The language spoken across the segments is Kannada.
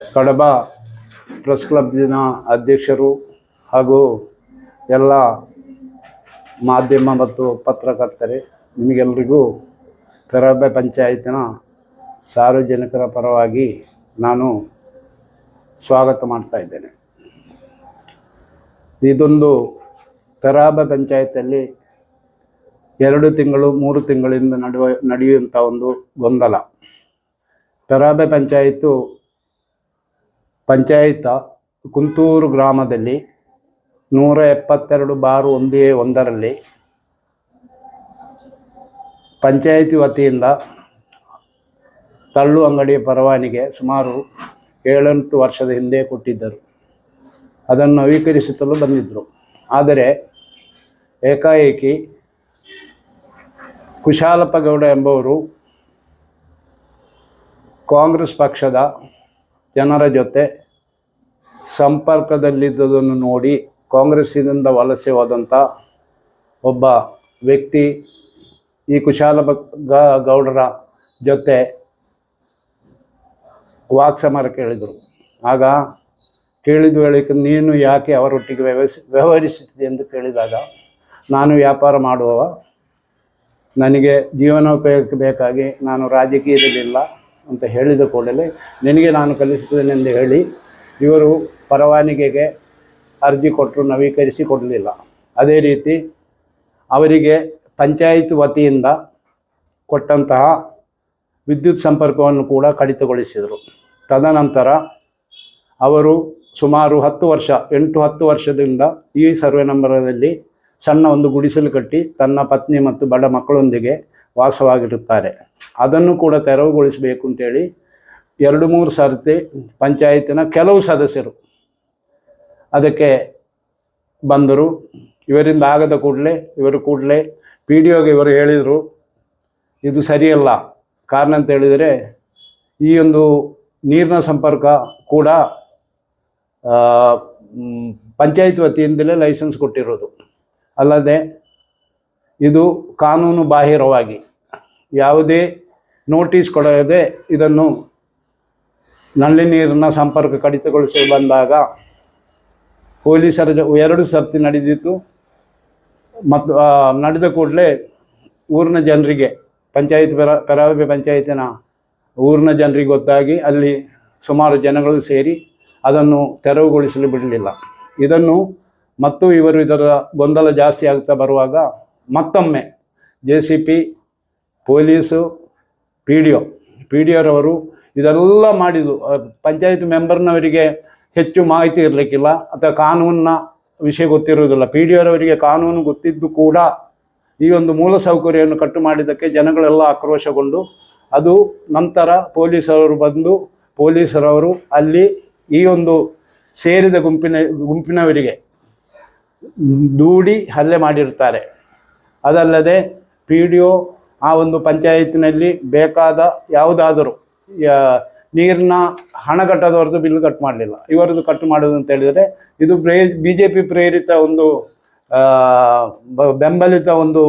ಕಡಬ ಪ್ರೆಸ್ ಕ್ಲಬ್ನ ಅಧ್ಯಕ್ಷರು ಹಾಗೂ ಎಲ್ಲ ಮಾಧ್ಯಮ ಮತ್ತು ಪತ್ರಕರ್ತರೆ ನಿಮಗೆಲ್ಲರಿಗೂ ಕಡಬ ಪಂಚಾಯತಿನ ಸಾರ್ವಜನಿಕರ ಪರವಾಗಿ ನಾನು ಸ್ವಾಗತ ಮಾಡ್ತಾ ಇದ್ದೇನೆ. ಇದೊಂದು ಕರಾಬ ಪಂಚಾಯತಲ್ಲಿ ಎರಡು ತಿಂಗಳು, ಮೂರು ತಿಂಗಳಿಂದ ನಡುವ ನಡೆಯುವಂಥ ಒಂದು ಗೊಂದಲ. ಕರಾಬೆ ಪಂಚಾಯತು ಪಂಚಾಯತ ಕುಂತೂರು ಗ್ರಾಮದಲ್ಲಿ ನೂರ ಎಪ್ಪತ್ತೆರಡು ಬಾರು ಒಂದೇ ಒಂದರಲ್ಲಿ ಪಂಚಾಯಿತಿ ವತಿಯಿಂದ ತಳ್ಳು ಅಂಗಡಿಯ ಪರವಾನಿಗೆ ಸುಮಾರು ಏಳೆಂಟು ವರ್ಷದ ಹಿಂದೆ ಕೊಟ್ಟಿದ್ದರು. ಅದನ್ನು ನವೀಕರಿಸುತ್ತಲೂ ಬಂದಿದ್ದರು. ಆದರೆ ಏಕಾಏಕಿ ಕುಶಾಲಪ್ಪಗೌಡ ಎಂಬುವರು ಕಾಂಗ್ರೆಸ್ ಪಕ್ಷದ ಜನರ ಜೊತೆ ಸಂಪರ್ಕದಲ್ಲಿದ್ದುದನ್ನು ನೋಡಿ ಕಾಂಗ್ರೆಸ್ಸಿನಿಂದ ವಲಸೆ ಹೋದಂಥ ಒಬ್ಬ ವ್ಯಕ್ತಿ ಈ ಕುಶಾಲ ಗೌಡರ ಜೊತೆ ವಾಕ್ಸಮರ ಕೇಳಿದರು. ಆಗ ಕೇಳಿದ ಹೇಳಿಕ, ನೀನು ಯಾಕೆ ಅವರೊಟ್ಟಿಗೆ ವ್ಯವಹರಿಸಿ ವ್ಯವಹರಿಸುತ್ತಿದೆ ಎಂದು ಕೇಳಿದಾಗ, ನಾನು ವ್ಯಾಪಾರ ಮಾಡುವವ, ನನಗೆ ಜೀವನೋಪಯೋಗಕ್ಕೆ ಬೇಕಾಗಿ ನಾನು ರಾಜಕೀಯದಲ್ಲಿಲ್ಲ ಅಂತ ಹೇಳಿದ ಕೂಡಲೇ ನಿನಗೆ ನಾನು ಕಲಿಸುತ್ತೇನೆ ಎಂದು ಹೇಳಿ ಇವರು ಪರವಾನಿಗೆಗೆ ಅರ್ಜಿ ಕೊಟ್ಟರು, ನವೀಕರಿಸಿ ಕೊಡಲಿಲ್ಲ. ಅದೇ ರೀತಿ ಅವರಿಗೆ ಪಂಚಾಯತ್ ವತಿಯಿಂದ ಕೊಟ್ಟಂತಹ ವಿದ್ಯುತ್ ಸಂಪರ್ಕವನ್ನು ಕೂಡ ಕಡಿತಗೊಳಿಸಿದರು. ತದನಂತರ ಅವರು ಸುಮಾರು ಹತ್ತು ವರ್ಷ, ಎಂಟು ಹತ್ತು ವರ್ಷದಿಂದ ಈ ಸರ್ವೆ ನಂಬರದಲ್ಲಿ ಸಣ್ಣ ಒಂದು ಗುಡಿಸಲು ಕಟ್ಟಿ ತನ್ನ ಪತ್ನಿ ಮತ್ತು ಬಡ ಮಕ್ಕಳೊಂದಿಗೆ ವಾಸವಾಗಿರುತ್ತಾರೆ. ಅದನ್ನು ಕೂಡ ತೆರವುಗೊಳಿಸಬೇಕು ಅಂತೇಳಿ ಎರಡು ಮೂರು ಸರ್ತಿ ಪಂಚಾಯತಿನ ಕೆಲವು ಸದಸ್ಯರು ಅದಕ್ಕೆ ಬಂದರು. ಇವರಿಂದ ಆಗದ ಕೂಡಲೇ, ಇವರು ಕೂಡಲೇ ಪಿ ಡಿ ಒಗೆ ಇವರು ಹೇಳಿದರು, ಇದು ಸರಿಯಲ್ಲ. ಕಾರಣ ಅಂತ ಹೇಳಿದರೆ, ಈ ಒಂದು ನೀರಿನ ಸಂಪರ್ಕ ಕೂಡ ಪಂಚಾಯತ್ ವತಿಯಿಂದಲೇ ಲೈಸೆನ್ಸ್ ಕೊಟ್ಟಿರೋದು. ಅಲ್ಲದೆ ಇದು ಕಾನೂನು ಬಾಹಿರವಾಗಿ ಯಾವುದೇ ನೋಟಿಸ್ ಕೊಡದೆ ಇದನ್ನು ನಲ್ಲಿ ನೀರಿನ ಸಂಪರ್ಕ ಕಡಿತಗೊಳಿಸಿ ಬಂದಾಗ ಪೊಲೀಸರ ಎರಡು ಸರ್ತಿ ನಡೆದಿತ್ತು ಮತ್ತು ನಡೆದ ಕೂಡಲೇ ಊರಿನ ಜನರಿಗೆ, ಪಂಚಾಯತ್ ಪೆರ ಪೆರಾವೆ ಪಂಚಾಯತಿನ ಊರಿನ ಜನರಿಗೆ ಗೊತ್ತಾಗಿ ಅಲ್ಲಿ ಸುಮಾರು ಜನಗಳು ಸೇರಿ ಅದನ್ನು ತೆರವುಗೊಳಿಸಲು ಬಿಡಲಿಲ್ಲ. ಇದನ್ನು ಮತ್ತು ಇವರು ಇದರ ಗೊಂದಲ ಜಾಸ್ತಿ ಆಗ್ತಾ ಬರುವಾಗ ಮತ್ತೊಮ್ಮೆ J C P, police, P D O, P D ಒರವರು ಇದೆಲ್ಲ ಮಾಡಿದ್ದು. ಪಂಚಾಯತ್ ಮೆಂಬರ್ನವರಿಗೆ ಹೆಚ್ಚು ಮಾಹಿತಿ ಇರಲಿಕ್ಕಿಲ್ಲ. ಅಥವಾ ಕಾನೂನಿನ ವಿಷಯ ಗೊತ್ತಿರುವುದಿಲ್ಲ. ಪಿ ಡಿ ಒರವರಿಗೆ ಕಾನೂನು ಗೊತ್ತಿದ್ದು ಕೂಡ ಈ ಒಂದು ಮೂಲಸೌಕರ್ಯವನ್ನು ಕಟ್ಟು ಮಾಡಿದ್ದಕ್ಕೆ ಜನಗಳೆಲ್ಲ ಆಕ್ರೋಶಗೊಂಡು ಅದು ನಂತರ ಪೊಲೀಸರವರು ಬಂದು ಪೊಲೀಸರವರು ಅಲ್ಲಿ ಈ ಒಂದು ಸೇರಿದ ಗುಂಪಿನ, ಗುಂಪಿನವರಿಗೆ ದೂಡಿ ಹಲ್ಲೆ ಮಾಡಿರ್ತಾರೆ. ಅದಲ್ಲದೆ ಪಿ ಡಿ ಒ ಆ ಒಂದು ಪಂಚಾಯತ್ನಲ್ಲಿ ಬೇಕಾದ ಯಾವುದಾದರೂ ನೀರಿನ ಹಣ ಕಟ್ಟದವರದ್ದು ಬಿಲ್ ಕಟ್ ಮಾಡಲಿಲ್ಲ. ಇವರದ್ದು ಕಟ್ ಮಾಡೋದು ಅಂತ ಹೇಳಿದರೆ ಇದು ಪ್ರೇ ಬಿ ಜೆ ಪಿ ಪ್ರೇರಿತ ಒಂದು ಬೆಂಬಲಿತ ಒಂದು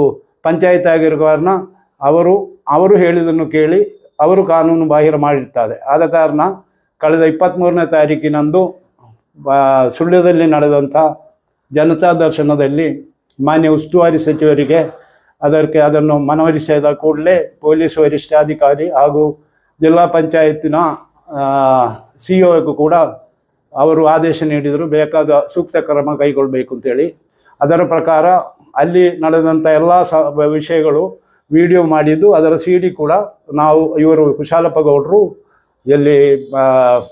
ಪಂಚಾಯತ್ ಆಗಿರುವ ಕಾರಣ ಅವರು ಅವರು ಹೇಳಿದ್ದನ್ನು ಕೇಳಿ ಅವರು ಕಾನೂನು ಬಾಹಿರ ಮಾಡಿರ್ತಾರೆ. ಆದ ಕಾರಣ ಕಳೆದ ಇಪ್ಪತ್ತ್ಮೂರನೇ ತಾರೀಕಿನಂದು ಸುಳ್ಯದಲ್ಲಿ ನಡೆದಂಥ ಜನತಾ ದರ್ಶನದಲ್ಲಿ ಮಾನ್ಯ ಉಸ್ತುವಾರಿ ಸಚಿವರಿಗೆ ಅದಕ್ಕೆ ಅದನ್ನು ಮನವರಿಸಿದ ಕೂಡಲೇ ಪೊಲೀಸ್ ವರಿಷ್ಠಾಧಿಕಾರಿ ಹಾಗೂ ಜಿಲ್ಲಾ ಪಂಚಾಯತಿನ ಸಿ ಒಗೂ ಕೂಡ ಅವರು ಆದೇಶ ನೀಡಿದರು ಬೇಕಾದ ಸೂಕ್ತ ಕ್ರಮ ಕೈಗೊಳ್ಳಬೇಕು ಅಂತೇಳಿ ಅದರ ಪ್ರಕಾರ ಅಲ್ಲಿ ನಡೆದಂಥ ಎಲ್ಲ ಸ ವಿಷಯಗಳು ವಿಡಿಯೋ ಮಾಡಿದ್ದು ಅದರ ಸಿ ಕೂಡ ನಾವು ಇವರು ಕುಶಾಲಪ್ಪ ಗೌಡರು ಎಲ್ಲಿ ಆ, ಮ್,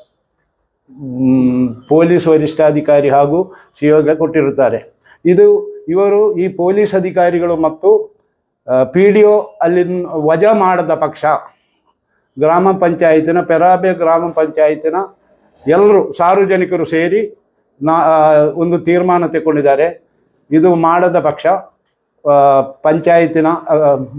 ಪೊಲೀಸ್ ವರಿಷ್ಠಾಧಿಕಾರಿ ಹಾಗೂ ಸಿ ಒಗೆ ಕೊಟ್ಟಿರುತ್ತಾರೆ. ಇದು ಇವರು ಈ ಪೊಲೀಸ್ ಅಧಿಕಾರಿಗಳು ಮತ್ತು ಪಿ ಡಿ ಒ ಅಲ್ಲಿ ವಜಾ ಮಾಡದ ಪಕ್ಷ. ಗ್ರಾಮ ಪಂಚಾಯತಿನ, ಪೆರಾಬೆ ಗ್ರಾಮ ಪಂಚಾಯತಿನ ಎಲ್ಲರೂ ಸಾರ್ವಜನಿಕರು ಸೇರಿ ನಾ ಒಂದು ತೀರ್ಮಾನ ತಗೊಂಡಿದ್ದಾರೆ ಇದು ಮಾಡದ ಪಕ್ಷ. ಪಂಚಾಯತಿನ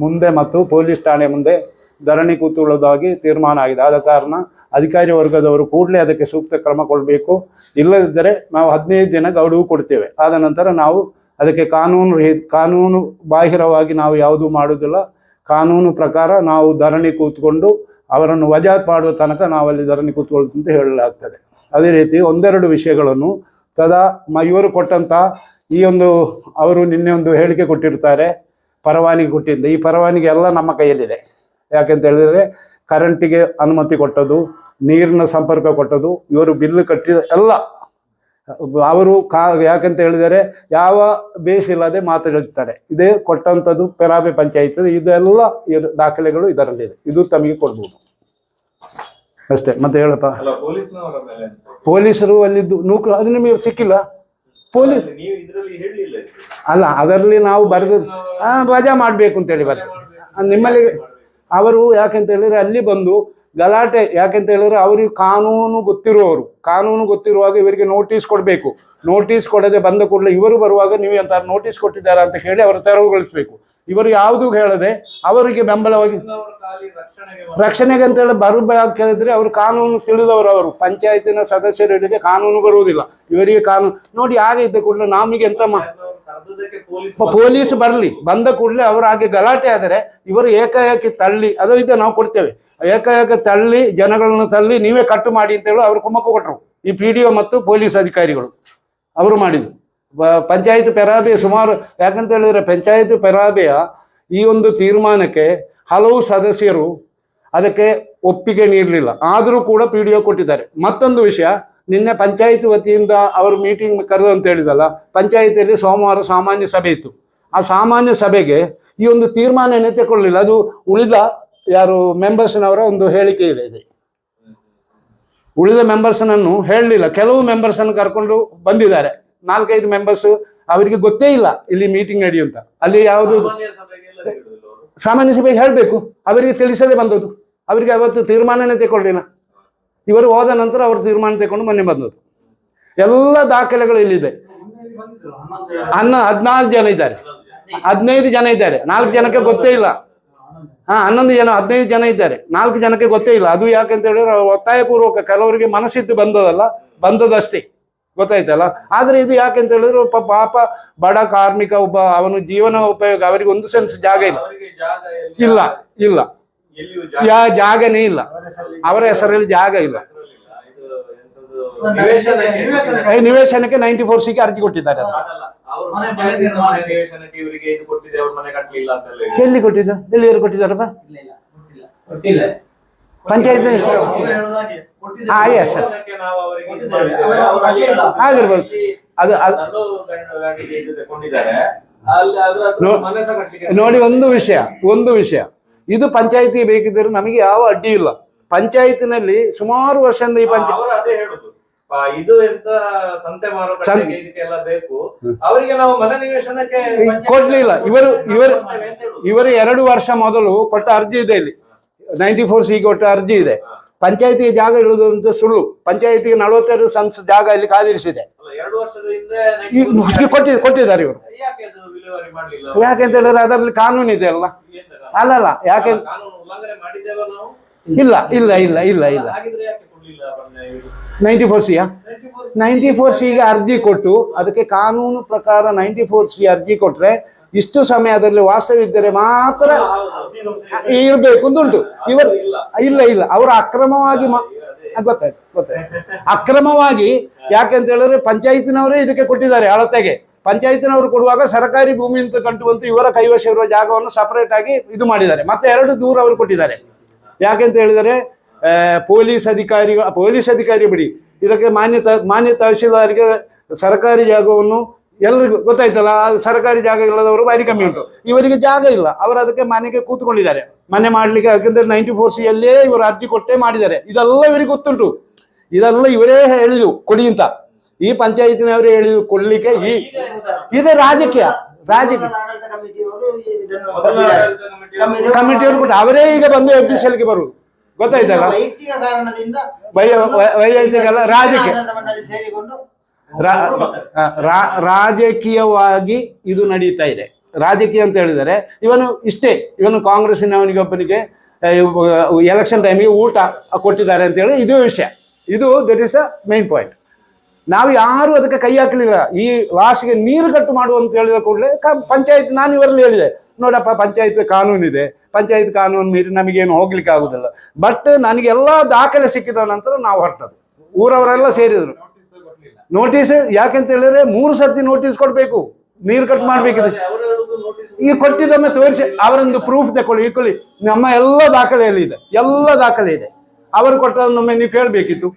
ಮುಂದೆ ಮತ್ತು ಪೊಲೀಸ್ ಠಾಣೆ ಮುಂದೆ ಧರಣಿ ಕೂತುಕೊಳ್ಳೋದಾಗಿ ತೀರ್ಮಾನ ಆಗಿದೆ. ಆದ ಕಾರಣ ಅಧಿಕಾರಿ ವರ್ಗದವರು ಕೂಡಲೇ ಅದಕ್ಕೆ ಸೂಕ್ತ ಕ್ರಮ ಕೊಡಬೇಕು. ಇಲ್ಲದಿದ್ದರೆ ನಾವು ಹದಿನೈದು ದಿನ ಗೌಡವು ಕೊಡ್ತೇವೆ. ಆದ ನಂತರ ನಾವು ಅದಕ್ಕೆ ಕಾನೂನು ಕಾನೂನು ಬಾಹಿರವಾಗಿ ನಾವು ಯಾವುದೂ ಮಾಡುವುದಿಲ್ಲ. ಕಾನೂನು ಪ್ರಕಾರ ನಾವು ಧರಣಿ ಕೂತ್ಕೊಂಡು ಅವರನ್ನು ವಜಾ ಮಾಡುವ ತನಕ ನಾವು ಅಲ್ಲಿ ಧರಣಿ ಕೂತ್ಕೊಳ್ಳುತ್ತೆ ಅಂತ ಹೇಳಲಾಗ್ತದೆ. ಅದೇ ರೀತಿ ಒಂದೆರಡು ವಿಷಯಗಳನ್ನು ತದಾ ಇವರು ಕೊಟ್ಟಂಥ ಈ ಒಂದು ಅವರು ನಿನ್ನೆ ಒಂದು ಹೇಳಿಕೆ ಕೊಟ್ಟಿರ್ತಾರೆ. ಪರವಾನಗಿ ಕೊಟ್ಟಿದ್ದ. ಈ ಪರವಾನಿಗೆ ಎಲ್ಲ ನಮ್ಮ ಕೈಯಲ್ಲಿದೆ. ಯಾಕೆಂತ ಹೇಳಿದರೆ ಕರೆಂಟಿಗೆ ಅನುಮತಿ ಕೊಟ್ಟದ್ದು. ನೀರಿನ ಸಂಪರ್ಕ ಕೊಟ್ಟದ್ದು ಇವರು ಬಿಲ್ ಕಟ್ಟಿದ ಎಲ್ಲ ಅವರು ಕಾ ಯಾಕಂತ ಹೇಳಿದರೆ ಯಾವ ಬೇಸ್ ಇಲ್ಲದೆ ಮಾತಾಡುತ್ತಾರೆ ಇದೇ ಕೊಟ್ಟಂಥದ್ದು ಪೆರಾಬೆ ಪಂಚಾಯತ್ ಇದೆಲ್ಲ ದಾಖಲೆಗಳು ಇದರಲ್ಲಿದೆ. ಇದು ತಮಗೆ ಕೊಡ್ಬೋದು. ಅಷ್ಟೇ ಮತ್ತೆ ಹೇಳಪ್ಪ. ಪೊಲೀಸರು ಅಲ್ಲಿದ್ದು ನೂಕು ಅದು ನಿಮಗೆ ಸಿಕ್ಕಿಲ್ಲ? ಪೊಲೀಸ್ ಅಲ್ಲ ಅದರಲ್ಲಿ ನಾವು ಬರೆದು ವಜಾ ಮಾಡಬೇಕು ಅಂತೇಳಿ ಬರ್ತದೆ ನಿಮ್ಮಲ್ಲಿ ಅವರು ಯಾಕೆಂತ ಹೇಳಿದ್ರೆ ಅಲ್ಲಿ ಬಂದು ಗಲಾಟೆ ಯಾಕೆಂತ ಹೇಳಿದ್ರೆ ಅವರಿಗೆ ಕಾನೂನು ಗೊತ್ತಿರುವವರು. ಕಾನೂನು ಗೊತ್ತಿರುವಾಗ ಇವರಿಗೆ ನೋಟಿಸ್ ಕೊಡಬೇಕು. ನೋಟಿಸ್ ಕೊಡದೆ ಬಂದ ಕೂಡಲೇ ಇವರು ಬರುವಾಗ ನೀವು ಎಂತ ನೋಟಿಸ್ ಕೊಟ್ಟಿದ್ದಾರೆ ಅಂತ ಹೇಳಿ ಅವರ ತೆರವುಗೊಳಿಸಬೇಕು ಇವರು ಯಾವುದು ಹೇಳದೆ ಅವರಿಗೆ ಬೆಂಬಲವಾಗಿ ರಕ್ಷಣೆಗೆ ಅಂತ ಹೇಳಿ ಬರಬೇಕಾದ್ರೆ ಅವರು ಕಾನೂನು ತಿಳಿದವರು ಅವರು. ಪಂಚಾಯತಿನ ಸದಸ್ಯರಿಗೆ ಕಾನೂನು ಬರುವುದಿಲ್ಲ. ಇವರಿಗೆ ಕಾನೂನು ನೋಡಿ ಹಾಗೆ ಇದ್ದ ಕೂಡಲೇ ನಮಗೆ ಎಂತ ಪೊಲೀಸ್ ಬರಲಿ. ಬಂದ ಕೂಡಲೇ ಅವರು ಹಾಗೆ ಗಲಾಟೆ ಆದರೆ ಇವರು ಏಕಾಏಕಿ ತಳ್ಳಿ. ಅದು ಇದೆ ನಾವು ಕೊಡ್ತೇವೆ. ಏಕಾಏಕಿ ತಳ್ಳಿ ಜನಗಳನ್ನು ತಳ್ಳಿ ನೀವೇ ಕಟ್ಟು ಮಾಡಿ ಅಂತ ಹೇಳಿ ಅವರು ಕುಮ್ಮಕ್ಕು ಕೊಟ್ಟರು ಈ ಪಿ ಡಿ ಒ ಮತ್ತು ಪೊಲೀಸ್ ಅಧಿಕಾರಿಗಳು ಅವರು ಮಾಡಿದರು ಪಂಚಾಯತ್ ಪೆರಾಬೆ ಸುಮಾರು, ಯಾಕಂತ ಹೇಳಿದ್ರೆ ಪಂಚಾಯತ್ ಪೆರಾಬೆಯ ಈ ಒಂದು ತೀರ್ಮಾನಕ್ಕೆ ಹಲವು ಸದಸ್ಯರು ಅದಕ್ಕೆ ಒಪ್ಪಿಗೆ ನೀಡಲಿಲ್ಲ. ಆದರೂ ಕೂಡ ಪಿ ಡಿ ಒ ಕೊಟ್ಟಿದ್ದಾರೆ. ಮತ್ತೊಂದು ವಿಷಯ, ನಿನ್ನೆ ಪಂಚಾಯತ್ ವತಿಯಿಂದ ಅವರು ಮೀಟಿಂಗ್ ಕರೆದು ಅಂತ ಹೇಳಿದಲ್ಲ ಪಂಚಾಯತಿಯಲ್ಲಿ ಸೋಮವಾರ ಸಾಮಾನ್ಯ ಸಭೆ ಇತ್ತು. ಆ ಸಾಮಾನ್ಯ ಸಭೆಗೆ ಈ ಒಂದು ತೀರ್ಮಾನ ತಗೊಳ್ಳಿಲ್ಲ ಅದು ಉಳಿದ ಯಾರು ಮೆಂಬರ್ಸ್ನವರ ಒಂದು ಹೇಳಿಕೆ ಇದೆ ಇದೆ. ಉಳಿದ ಮೆಂಬರ್ಸ್ನನ್ನು ಹೇಳಲಿಲ್ಲ. ಕೆಲವು ಮೆಂಬರ್ಸನ್ನು ಕರ್ಕೊಂಡು ಬಂದಿದ್ದಾರೆ. ನಾಲ್ಕೈದು ಮೆಂಬರ್ಸ್ ಅವರಿಗೆ ಗೊತ್ತೇ ಇಲ್ಲ ಇಲ್ಲಿ ಮೀಟಿಂಗ್ ನಡೆಯುವಂತ. ಅಲ್ಲಿ ಯಾವುದು ಸಾಮಾನ್ಯ ಸಭೆಗೆ ಹೇಳಬೇಕು. ಅವರಿಗೆ ತಿಳಿಸದೆ ಬಂದದ್ದು. ಅವರಿಗೆ ಅವತ್ತು ತೀರ್ಮಾನನೇ ತಗೊಳ್ಳಿಲ್ಲ ಇವರು ಹೋದ ನಂತರ ಅವರು ತೀರ್ಮಾನ ತಗೊಂಡು ಮೊನ್ನೆ ಬಂದದ್ದು. ಎಲ್ಲ ದಾಖಲೆಗಳು ಇಲ್ಲಿದೆ. ಅನ್ನ ಹದಿನಾಲ್ಕು ಜನ ಇದ್ದಾರೆ. ಹದಿನೈದು ಜನ ಇದ್ದಾರೆ. ನಾಲ್ಕು ಜನಕ್ಕೆ ಗೊತ್ತೇ ಇಲ್ಲ. ಹಾ ಹನ್ನೊಂದು ಜನ ಹದಿನೈದು ಜನ ಇದ್ದಾರೆ. ನಾಲ್ಕು ಜನಕ್ಕೆ ಗೊತ್ತೇ ಇಲ್ಲ. ಅದು ಯಾಕಂತ ಹೇಳಿದ್ರೆ ಒತ್ತಾಯಪೂರ್ವಕ ಕೆಲವರಿಗೆ ಮನಸ್ಸಿದ್ದು ಬಂದದಲ್ಲ ಬಂದದಷ್ಟೇ. ಗೊತ್ತಾಯ್ತಲ್ಲ? ಆದ್ರೆ ಇದು ಯಾಕೆಂತ ಹೇಳಿದ್ರೆ ಒಬ್ಬ ಪಾಪ ಬಡ ಕಾರ್ಮಿಕ ಒಬ್ಬ ಅವನು ಜೀವನ ಉಪಯೋಗ ಅವರಿಗೆ ಒಂದು ಸೆನ್ಸ್ ಜಾಗ ಇಲ್ಲ. ಅವರಿಗೆ ಜಾಗ ಎಲ್ಲಿ- ಇಲ್ಲ ಇಲ್ಲ. ಯಾ ಜಾಗನೇ ಇಲ್ಲ. ಅವರ ಹೆಸರಲ್ಲಿ ಜಾಗ ಇಲ್ಲ. ನಿವೇಶನಕ್ಕೆ ನೈಂಟಿ ಫೋರ್ ಸಿಗೆ ಅರ್ಜಿ ಕೊಟ್ಟಿದ್ದಾರೆ ಅದು. ಅದಲ್ಲ ಅವರು ಪಂಚಾಯತಿನ ಮನೆ ನಿವೇಶನಕ್ಕೆ ಇವರಿಗೆ ಇದು ಕೊಟ್ಟಿದೆ ಅವ್ರ ಮನೆ ಕಟ್ಟಲಿಲ್ಲ ಅಂತೆಲ್ಲ ಹೇಳಿ ಎಲ್ಲಿ ಕೊಟ್ಟಿದ್ದು? ಎಲ್ಲಿ ಕೊಟ್ಟಿದ್ದಾರಪ್ಪ ಇಲ್ಲ ಇಲ್ಲ ಕೊಟ್ಟಿಲ್ಲ. ಪಂಚಾಯತ್ ಆಗಿರ್ಬೋದು. ಅದು ನೋಡಿ ಒಂದು ವಿಷಯ ಒಂದು ವಿಷಯ. ಇದು ಪಂಚಾಯತಿ ಬೇಕಿದ್ದರೆ ನಮಗೆ ಯಾವ ಅಡ್ಡಿ ಇಲ್ಲ. ಪಂಚಾಯತಿನಲ್ಲಿ ಸುಮಾರು ವರ್ಷದಿಂದ ಈ ಪಂಚಾಯತ್ ಇದು ಎಂತ ಸಂತೆ ಮಾರುಕಟ್ಟೆಗೆ ಇದಕ್ಕೆಲ್ಲ ಬೇಕು. ಅವರಿಗೆ ನಾವು ಮನೆ ನಿವೇಶನಕ್ಕೆ ಕೊಡ್ಲಿಲ್ಲ. ಇವರು- ಇವರು- ಇವರು ಎರಡು ವರ್ಷ ಮೊದಲು ಕೊಟ್ಟ ಅರ್ಜಿ ಇದೆ ಇಲ್ಲಿ. ನೈಂಟಿ ಫೋರ್ ಸಿ ಕೊಟ್ಟ ಅರ್ಜಿ ಇದೆ. ಪಂಚಾಯತಿಗೆ ಜಾಗ ಇಳುವುದು ಅಂತ ಸುಳ್ಳು. ಪಂಚಾಯತಿಗೆ ನಲವತ್ತೆರಡು ಸಂಸ್ ಜಾಗ ಇಲ್ಲಿ ಕಾದಿರಿಸಿದೆ. ಹಿಂದೆ ಕೊಟ್ಟಿದ್ದಾರೆ ಇವರು. ಯಾಕೆಂತ ಹೇಳಿದ್ರೆ ಅದರಲ್ಲಿ ಕಾನೂನು ಇದೆ ಅಲ್ಲ. ಅಲ್ಲಲ್ಲ ಯಾಕೆ ನಾವು? ಇಲ್ಲ ಇಲ್ಲ ಇಲ್ಲ ಇಲ್ಲ ಇಲ್ಲ. ನೈಂಟಿ ಫೋರ್ ಸಿಯಾ ನೈಂಟಿ ಫೋರ್ ಸಿಗೆ ಅರ್ಜಿ ಕೊಟ್ಟು ಅದಕ್ಕೆ ಕಾನೂನು ಪ್ರಕಾರ ನೈಂಟಿ ಫೋರ್ ಸಿ ಅರ್ಜಿ ಕೊಟ್ರೆ ಇಷ್ಟು ಸಮಯ ಅದರಲ್ಲಿ ವಾಸವಿದ್ದರೆ ಮಾತ್ರ ಇರಬೇಕು ಅಂತ ಉಂಟು. ಇವರು ಇಲ್ಲ. ಇಲ್ಲ ಅವರು ಅಕ್ರಮವಾಗಿ ಗೊತ್ತಾಯ್ತು ಗೊತ್ತಾಯ್ತು. ಅಕ್ರಮವಾಗಿ ಯಾಕೆಂತ ಹೇಳಿದ್ರೆ ಪಂಚಾಯತಿನವರೇ ಇದಕ್ಕೆ ಕೊಟ್ಟಿದ್ದಾರೆ ಅಳತೆಗೆ. ಪಂಚಾಯತಿನವರು ಕೊಡುವಾಗ ಸರ್ಕಾರಿ ಭೂಮಿ ಅಂತ ಕಂಡು ಬಂತು ಇವರ ಕೈವಶ ಇರುವ ಜಾಗವನ್ನು ಸಪರೇಟ್ ಆಗಿ ಇದು ಮಾಡಿದ್ದಾರೆ. ಮತ್ತೆ ಎರಡು ದೂರ ಅವರು ಕೊಟ್ಟಿದ್ದಾರೆ. ಯಾಕೆಂತ ಹೇಳಿದರೆ ಪೊಲೀಸ್ ಅಧಿಕಾರಿ ಪೊಲೀಸ್ ಅಧಿಕಾರಿ ಬಿಡಿ ಇದಕ್ಕೆ ಮಾನ್ಯ ಮಾನ್ಯ ತಹಶೀಲ್ದಾರಿಗೆ ಸರ್ಕಾರಿ ಜಾಗವನ್ನು ಎಲ್ರಿಗೂ ಗೊತ್ತಾಯ್ತಲ್ಲ ಆ ಸರ್ಕಾರಿ ಜಾಗ ಇಲ್ಲದವರು ಭಾರಿ ಕಮ್ಮಿ ಉಂಟು ಇವರಿಗೆ ಜಾಗ ಇಲ್ಲ ಅವರು ಅದಕ್ಕೆ ಮನೆಗೆ ಕೂತ್ಕೊಂಡಿದ್ದಾರೆ ಮನೆ ಮಾಡ್ಲಿಕ್ಕೆ ಯಾಕೆಂದ್ರೆ ನೈಂಟಿ ಫೋರ್ ಸಿ ಅಲ್ಲೇ ಇವರು ಅರ್ಜಿ ಕೊಟ್ಟೇ ಮಾಡಿದ್ದಾರೆ ಇದೆಲ್ಲ ಇವರಿಗೆ ಗೊತ್ತುಂಟು ಇದೆಲ್ಲ ಇವರೇ ಹೇಳಿದ್ರು ಕೊಡಿ ಅಂತ ಈ ಪಂಚಾಯತಿನವರೇ ಹೇಳಿದ್ರು ಕೊಡ್ಲಿಕ್ಕೆ ಈ ಇದೆ ರಾಜಕೀಯ ರಾಜಕೀಯ ಕಮಿಟಿಯವರು ಕಮಿಟಿ ಅವರು- ಈಗ ಬಂದು ಎಫ್ ಡಿ ಬರುದು ಗೊತ್ತಾಯ್ತಲ್ಲ? ವೈಯಕ್ತಿಕ ಕಾರಣದಿಂದ ರಾಜಕೀಯ. ಸೇರಿಕೊಂಡು ರಾಜಕೀಯವಾಗಿ ಇದು ನಡೀತಾ ಇದೆ. ರಾಜಕೀಯ ಅಂತ ಹೇಳಿದರೆ ಇವನು ಇಷ್ಟೇ ಇವನು ಕಾಂಗ್ರೆಸ್ನವನಿಗೊಬ್ಬನಿಗೆ ಎಲೆಕ್ಷನ್ ಟೈಮಿಗೆ ಊಟ ಕೊಟ್ಟಿದ್ದಾರೆ ಅಂತ ಹೇಳಿ ಇದು ವಿಷಯ. ಇದು that is a main point ನಾವು ಯಾರು ಅದಕ್ಕೆ ಕೈ ಹಾಕಲಿಲ್ಲ. ಈ ಲಾಸ್ಟ್ಗೆ ನೀರು ಕಟ್ಟು ಮಾಡುವಂತ ಹೇಳಿದ ಕೂಡಲೇ ಪಂಚಾಯತ್ ನಾನು ಇವರಲ್ಲಿ ಹೇಳಿದೆ. ನೋಡಪ್ಪ, ಪಂಚಾಯತ್ ಕಾನೂನಿದೆ. ಪಂಚಾಯತ್ ಕಾನೂನು ಮೀರಿ ನಮಗೇನು ಹೋಗ್ಲಿಕ್ಕೆ ಆಗುದಿಲ್ಲ. ಬಟ್ ನನಗೆಲ್ಲ ದಾಖಲೆ ಸಿಕ್ಕಿದ ನಂತರ ನಾವು ಹೊರಟದು ಊರವರೆಲ್ಲ ಸೇರಿದ್ರು. ನೋಟಿಸ್ ಯಾಕೆಂತ ಹೇಳಿದ್ರೆ ಮೂರು ಸರ್ತಿ ನೋಟಿಸ್ ಕೊಡಬೇಕು. ನೀರು ಕಟ್ ಮಾಡ್ಬೇಕಿದೆ. ಈಗ ಕೊಟ್ಟಿದ್ದೊಮ್ಮೆ ತೋರಿಸಿ, ಅವರೊಂದು ಪ್ರೂಫ್ ತಕೊಳ್ಳಿ ಇಟ್ಕೊಳ್ಳಿ ನಮ್ಮ ಎಲ್ಲ ದಾಖಲೆಯಲ್ಲಿ ಇದೆ. ಎಲ್ಲ ದಾಖಲೆ ಇದೆ. ಅವರು ಕೊಟ್ಟದನ್ನೊಮ್ಮೆ ನೀವು ಕೇಳಬೇಕಿತ್ತು.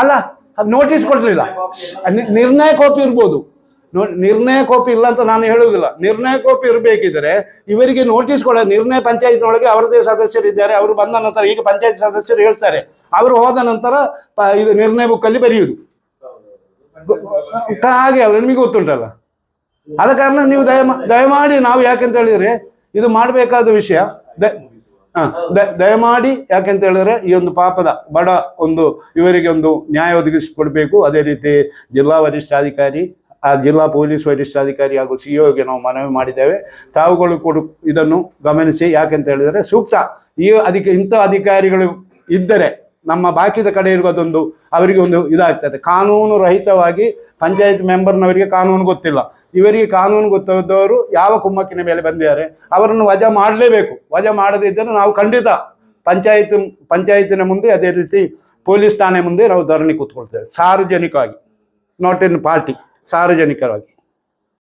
ಅಲ್ಲ ನೋಟಿಸ್ ಕೊಡ್ಲಿಲ್ಲ. ನಿರ್ಣಯ ಕಾಪಿ ಇರ್ಬೋದು. ನಿರ್ಣಯ ಕೋಪಿ ಇಲ್ಲ ಅಂತ ನಾನು ಹೇಳುವುದಿಲ್ಲ. ನಿರ್ಣಯ ಕೋಪಿ ಇರಬೇಕಿದ್ರೆ ಇವರಿಗೆ ನೋಟಿಸ್ ಕೊಡ ನಿರ್ಣಯ ಪಂಚಾಯತ್ನೊಳಗೆ ಅವರದೇ ಸದಸ್ಯರು ಇದ್ದಾರೆ ಅವರು ಬಂದ ನಂತರ ಈಗ ಪಂಚಾಯತ್ ಸದಸ್ಯರು ಹೇಳ್ತಾರೆ. ಅವರು ಹೋದ ನಂತರ ಇದು ನಿರ್ಣಯ ಬುಕ್ಕಲ್ಲಿ ಬರೆಯುವುದು. ಹಾಗೆ ಅಲ್ಲ, ನಿಮಗೆ ಗೊತ್ತುಂಟಲ್ಲ? ಆದ ಕಾರಣ ನೀವು ದಯಮಾ ದಯಮಾಡಿ ನಾವು ಯಾಕೆಂತ ಹೇಳಿದ್ರೆ ಇದು ಮಾಡಬೇಕಾದ ವಿಷಯ. ದಯಮಾಡಿ ಯಾಕೆಂತ ಹೇಳಿದ್ರೆ ಈ ಒಂದು ಪಾಪದ ಬಡ ಒಂದು ಇವರಿಗೆ ಒಂದು ನ್ಯಾಯ ಒದಗಿಸಿಕೊಡ್ಬೇಕು. ಅದೇ ರೀತಿ ಜಿಲ್ಲಾ ವರಿಷ್ಠಾಧಿಕಾರಿ ಆ ಜಿಲ್ಲಾ ಪೊಲೀಸ್ ವರಿಷ್ಠಾಧಿಕಾರಿ ಹಾಗೂ ಸಿಇಒಗೆ ನಾವು ಮನವಿ ಮಾಡಿದ್ದೇವೆ. ತಾವುಗಳು ಕೂಡ ಇದನ್ನು ಗಮನಿಸಿ, ಯಾಕೆಂತ ಹೇಳಿದರೆ ಸೂಕ್ತ ಈ ಅಧಿಕ, ಇಂಥ ಅಧಿಕಾರಿಗಳು ಇದ್ದರೆ ನಮ್ಮ ಬಾಕಿದ ಕಡೆ ಇರುವುದೊಂದು ಅವರಿಗೆ ಒಂದು ಇದಾಗ್ತದೆ. ಕಾನೂನು ರಹಿತವಾಗಿ ಪಂಚಾಯತ್ ಮೆಂಬರ್ನವರಿಗೆ ಕಾನೂನು ಗೊತ್ತಿಲ್ಲ. ಇವರಿಗೆ ಕಾನೂನು ಗೊತ್ತಿದ್ದವರು ಯಾವ ಕುಮ್ಮಕ್ಕಿನ ಮೇಲೆ ಬಂದಿದ್ದಾರೆ, ಅವರನ್ನು ವಜಾ ಮಾಡಲೇಬೇಕು. ವಜಾ ಮಾಡದಿದ್ದರೆ ನಾವು ಖಂಡಿತ ಪಂಚಾಯತ್, ಪಂಚಾಯತಿನ ಮುಂದೆ ಅದೇ ರೀತಿ ಪೊಲೀಸ್ ಠಾಣೆ ಮುಂದೆ ನಾವು ಧರಣಿ ಕೂತ್ಕೊಳ್ತೇವೆ, ಸಾರ್ವಜನಿಕವಾಗಿ, ನಾಟ್ ಇನ್ ಪಾರ್ಟಿ. ಸಾರ್ವಜನಿಕವಾಗಿ